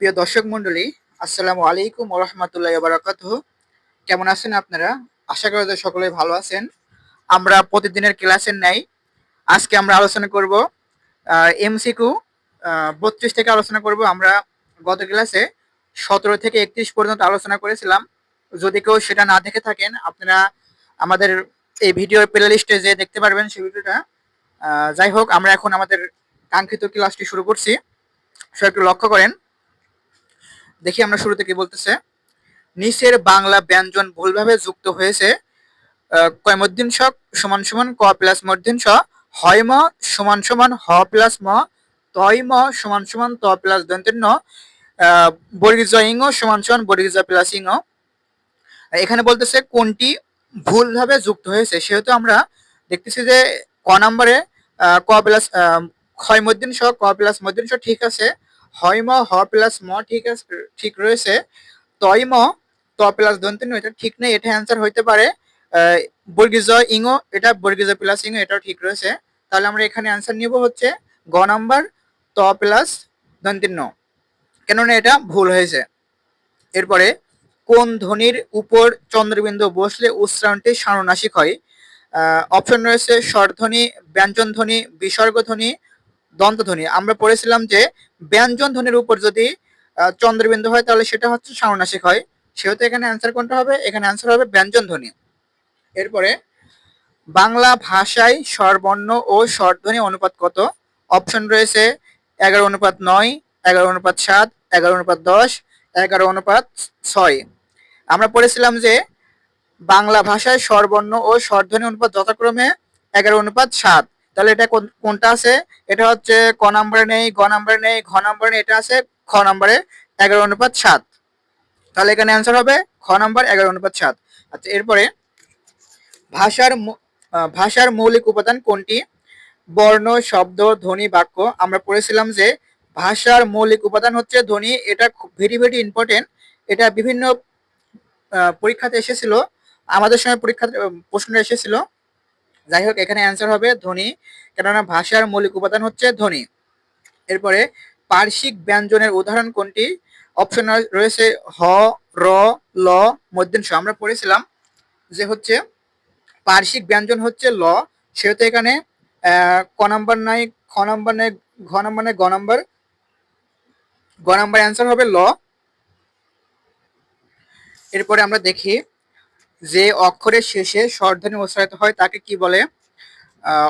প্রিয় দর্শক মণ্ডলী, আসসালামু আলাইকুম রহমতুল্লাহ বারাকাত কেমন আছেন আপনারা? আশা করি সকলে ভালো আছেন। আমরা প্রতিদিনের ক্লাসের নাই আজকে আমরা আলোচনা করব এমসিকিউ বত্রিশ থেকে আলোচনা করব। আমরা গত ক্লাসে সতেরো থেকে একত্রিশ পর্যন্ত আলোচনা করেছিলাম। যদি কেউ সেটা না দেখে থাকেন, আপনারা আমাদের এই ভিডিওর প্লে লিস্টে যে দেখতে পারবেন সেই ভিডিওটা। যাই হোক, আমরা এখন আমাদের কাঙ্ক্ষিত ক্লাসটি শুরু করছি। সে একটু লক্ষ্য করেন। দেখি আমরা শুরুতে কি বলতেছে। নিচের বাংলা ব্যঞ্জন ভুলভাবে যুক্ত হয়েছে। কয়মদ্দিন স সমান সমান ক প্লাস মর্দিন স হয় ম, সমান সমান হ প্লাস ম, তয় ম, সমান সমান ত প্লাস দন্তের ন বর্গীজ ইং সমান সমান বর্গীজ প্লাস ইং এখানে বলতেছে কোনটি ভুলভাবে যুক্ত হয়েছে, সেহেতু আমরা দেখতেছি যে ক নম্বরে ক প্লাস ক্ষয় মধ্যিন সহ ক প্লাস মধ্যিন সহ ঠিক আছে। হয় ম, হ প্লাস ম ঠিক আছে, ঠিক রয়েছে। তয় ম, ত প্লাস দন্তিন এটা ঠিক নেই, এটা অ্যান্সার হইতে পারে বর্গীজ ইংও এটা বর্গীজ প্লাস ইংও এটাও ঠিক রয়েছে। তাহলে আমরা এখানে অ্যান্সার নিব হচ্ছে গ নাম্বার, ত প্লাস দন্তিন ন। কেননা এটা ভুল হয়েছে। এরপরে, কোন ধ্বনির উপর চন্দ্রবিন্দু বসলে উচ্চারণটি সানুনাসিক হয়? অপশন রয়েছে স্বরধ্বনি ব্যঞ্জন ধ্বনি বিসর্গ দন্তধ্বনি। আমরা পড়েছিলাম যে ব্যঞ্জন ধ্বনির উপর যদি চন্দ্রবিন্দু হয়, তাহলে সেটা হচ্ছে সানুনাসিক হয়। সেহেতু এখানে অ্যান্সার কোনটা হবে? এখানে অ্যান্সার হবে ব্যঞ্জন ধ্বনি। এরপরে, বাংলা ভাষায় স্বরবর্ণ ও স্বরধ্বনি অনুপাত কত? অপশন রয়েছে এগারো অনুপাত নয়, এগারো অনুপাত সাত, এগারো অনুপাত দশ, এগারো অনুপাত ছয়। আমরা পড়েছিলাম যে, বাংলা ভাষায় স্বরবর্ণ ও স্বরধ্বনি অনুপাত যথাক্রমে এগারো অনুপাত সাত। তাহলে এটা কোন- কোনটা আছে? এটা হচ্ছে ক নম্বরে নেই গ নম্বরে নেই ঘ নম্বরে নেই এটা আছে খ নম্বরে এগারো অনুপাত সাত। তাহলে এখানে অ্যান্সার হবে খ নম্বর এগারো অনুপাত সাত। আচ্ছা এরপরে ভাষার ভাষার মৌলিক উপাদান কোনটি? বর্ণ শব্দ ধ্বনি বাক্য। আমরা পড়েছিলাম যে ভাষার মৌলিক উপাদান হচ্ছে ধ্বনি। এটা ভেরি ভেরি ইম্পর্টেন্ট এটা বিভিন্ন পরীক্ষাতে এসেছিল। আমাদের সময় পরীক্ষাতে আহ, প্রশ্ন এসেছিল। যাই হোক এখানে অ্যান্সার হবে ধ্বনি কেননা ভাষার মৌলিক উপাদান হচ্ছে ধ্বনি এরপরে পার্শ্বিক ব্যঞ্জনের উদাহরণ কোনটি? অপশন রয়েছে হ, র, ল মধ্যাংশ আমরা পড়েছিলাম যে হচ্ছে পার্শ্বিক ব্যঞ্জন হচ্ছে ল। সেহেতু এখানে ক নাম্বার নাই, খ নাম্বার নাই, ঘ নাম্বার নাই, গ নাম্বার গ নাম্বার অ্যান্সার হবে ল। এরপরে আমরা দেখি যে অক্ষরের শেষে স্বরধ্বনি উচ্চারিত হয়, তাকে কি বলে?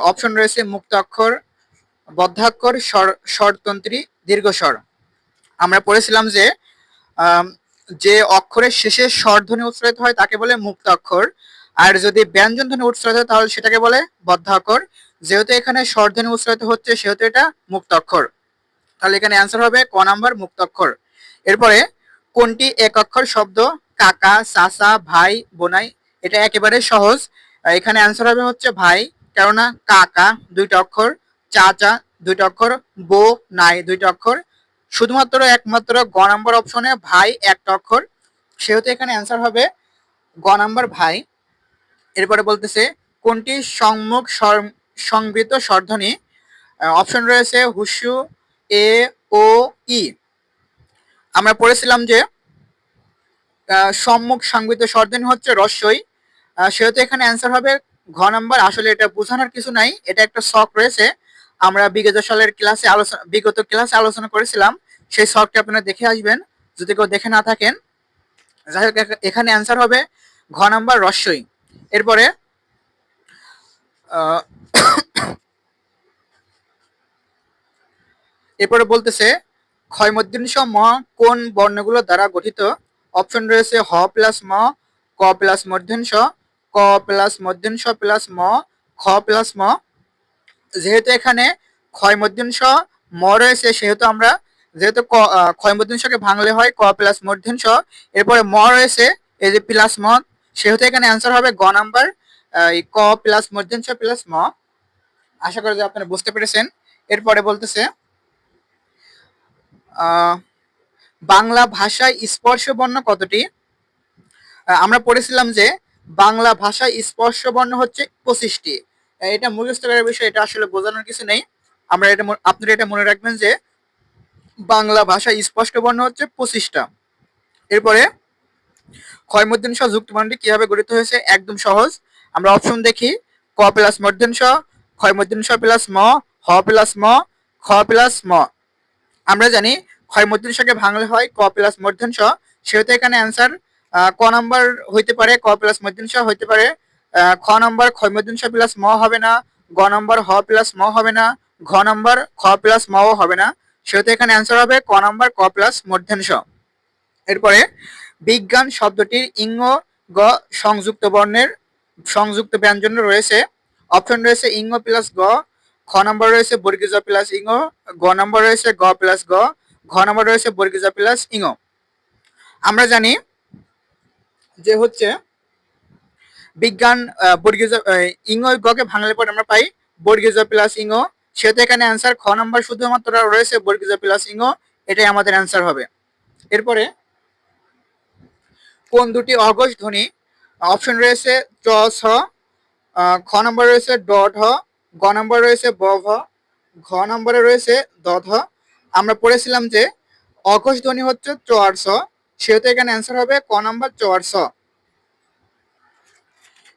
অপশন রয়েছে মুক্ত অক্ষর, বদ্ধাক্ষর, স্বর, স্বরতন্ত্রী, দীর্ঘস্বর। আমরা পড়েছিলাম যে যে অক্ষরের শেষে স্বরধ্বনি উচ্চারিত হয়, তাকে বলে মুক্ত অক্ষর। আর যদি ব্যঞ্জন ধ্বনি উচ্চারিত হয়, তাহলে সেটাকে বলে বদ্ধাক্ষর। যেহেতু এখানে স্বরধ্বনি উচ্চারিত হচ্ছে, সেহেতু এটা মুক্ত অক্ষর। তাহলে এখানে অ্যান্সার হবে ক নাম্বার মুক্ত অক্ষর। এরপরে, কোনটি এক অক্ষর শব্দ কাকা, চাচা, ভাই, বোনাই, এটা একেবারে সহজ। এখানে অ্যান্সার হবে হচ্ছে ভাই, কেননা কাকা দুইটা অক্ষর, চাচা দুইটা অক্ষর বো নাই দুইটা অক্ষর। শুধুমাত্র একমাত্র গ নাম্বার অপশনে ভাই একটা অক্ষর। সেহেতু এখানে অ্যান্সার হবে গ নাম্বার ভাই। এরপরে বলতেছে, কোনটি স্বর- সংবৃত স্বরধ্বনি? অপশন রয়েছে হুসু, এ, ও, ই। আমরা পড়েছিলাম যে সম্মুখ সংবৃত স্বরধ্বনি হচ্ছে রস্যই। সেহেতু এখানে অ্যান্সার হবে ঘ নাম্বার আসলে এটা বোঝানোর কিছু নাই। এটা একটা শখ রয়েছে। আমরা বিগত সালের ক্লাসে আলোচনা, বিগত ক্লাসে আলোচনা করেছিলাম। সেই শখটা আপনারা দেখে আসবেন। যদি কেউ দেখে না থাকেন, যাই হোক এখানে অ্যান্সার হবে ঘ নাম্বার রস্যই। এরপরে এরপরে বলতেছে ক্ষয়মদ্দিনস ম কোন বর্ণগুলো দ্বারা গঠিত অপশন রয়েছে হ প্লাস ম ক প্লাস মধ্যাংশ ক প্লাস মধ্যাংশ প্লাস ম খ প্লাস ম। যেহেতু এখানে ক্ষয় মধ্যাংশ ম রয়েছে সেহেতু আমরা যেহেতু ক ক্ষয় মধ্যাংশকে ভাঙলে হয় ক প্লাস মধ্যাংশ এরপরে ম রয়েছে এই যে প্লাস ম সেহেতু এখানে অ্যান্সার হবে গ নাম্বার ক প্লাস মধ্যাংশ প্লাস ম। আশা করি যে আপনারা বুঝতে পেরেছেন। এরপরে বলতেছে আহ, বাংলা ভাষায় স্পর্শ বর্ণ কতটি আমরা পড়েছিলাম যে বাংলা ভাষায় স্পর্শ বর্ণ হচ্ছে পঁচিশটি। এটা মুখস্থ করার বিষয়, এটা আসলে বোঝানোর কিছু নেই। আমরা এটা আপনারা এটা মনে রাখবেন যে বাংলা ভাষা স্পষ্ট বর্ণ হচ্ছে পঁচিশটা। এরপরে ক্ষয়মূর্ধন্য স যুক্ত বর্ণটি কীভাবে গঠিত হয়েছে? একদম সহজ। আমরা অপশন দেখি, ক প্লাস মূর্ধন্য স ক্ষয়মূর্ধন্য স প্লাস ম, হ প্লাস ম, খ প্লাস ম। আমরা জানি ক্ষয়মূর্ধন্য সকে ভাঙলে হয়, ক প্লাস মূর্ধন্য স সেহেতু এখানে অ্যান্সার ক নাম্বার হইতে পারে, ক প্লাস মূর্ধন্য স হইতে পারে। খ নাম্বার ক্ষয়মূর্ধন্য স প্লাস ম হবে না, গ নাম্বার হ প্লাস ম হবে না, ঘ নাম্বার খ প্লাস ম হবে না। সেহেতু এখানে অ্যান্সার হবে ক নাম্বার ক প্লাস মূর্ধন্য স এরপরে বিজ্ঞান শব্দটির ইং গ সংযুক্ত বর্ণের সংযুক্ত ব্যঞ্জন রয়েছে। অপশন রয়েছে ইং প্লাস গ, খ নম্বর রয়েছে বর্গিজ প্লাস ইং গ নম্বর রয়েছে গ প্লাস গ ঘ নম্বর রয়েছে বর্গিজ প্লাস ইং আমরা জানি যে হচ্ছে বিজ্ঞান বর্গিজ ইং গকে ভাঙলে পরে আমরা পাই বর্গিজ প্লাস ইং সেহেতু এখানে অ্যান্সার খ নম্বর শুধুমাত্র রয়েছে বর্গিজ প্লাস ইং এটাই আমাদের অ্যান্সার হবে। এরপরে কোন দুটি অঘোষ ধ্বনি? অপশন রয়েছে চ ছ খ নম্বর রয়েছে ড, ঢ, গ নম্বর রয়েছে ব, ভ, ঘ নম্বরে রয়েছে দ, ধ আমরা পড়েছিলাম যে অঘোষ ধ্বনি হচ্ছে চ আর সেহেতু এখানে অ্যান্সার হবে ক নাম্বার চ আর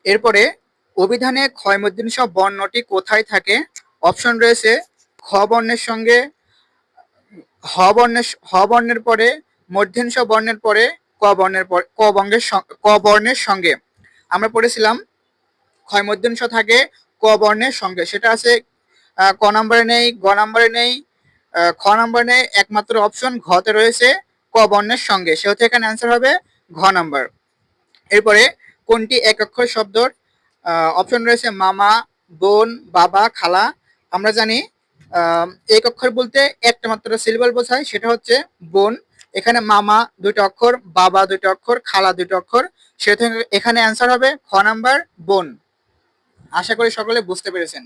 এরপরে অভিধানে ক্ষয়মুদ্দিন সব বর্ণটি কোথায় থাকে? অপশন রয়েছে খ বর্ণের সঙ্গে, হ বর্ণের হ বর্ণের পরে মধ্যেংশ বর্ণের পরে, ক বর্ণের পর, ক সং- ক বর্ণের সঙ্গে। আমরা পড়েছিলাম ক্ষয় মধ্যাংশ থাকে ক বর্ণের সঙ্গে। সেটা আছে ক নম্বরে নেই, গ নম্বরে নেই খ নম্বরে একমাত্র অপশন ঘতে রয়েছে ক বর্ণের সঙ্গে। সেহেতু এখানে অ্যান্সার হবে ঘ নাম্বার। এরপরে কোনটি এক অক্ষর শব্দর অপশন রয়েছে মামা, বোন, বাবা, খালা। আমরা জানি এক অক্ষর বলতে একটা মাত্র সিলেবল বোঝায়, সেটা হচ্ছে বোন। এখানে মামা দুটো অক্ষর, বাবা দুটো অক্ষর, খালা দুটো অক্ষর। সেহেতু এখানে অ্যান্সার হবে খ নাম্বার, বোন। আশা করি সকলে বুঝতে পেরেছেন।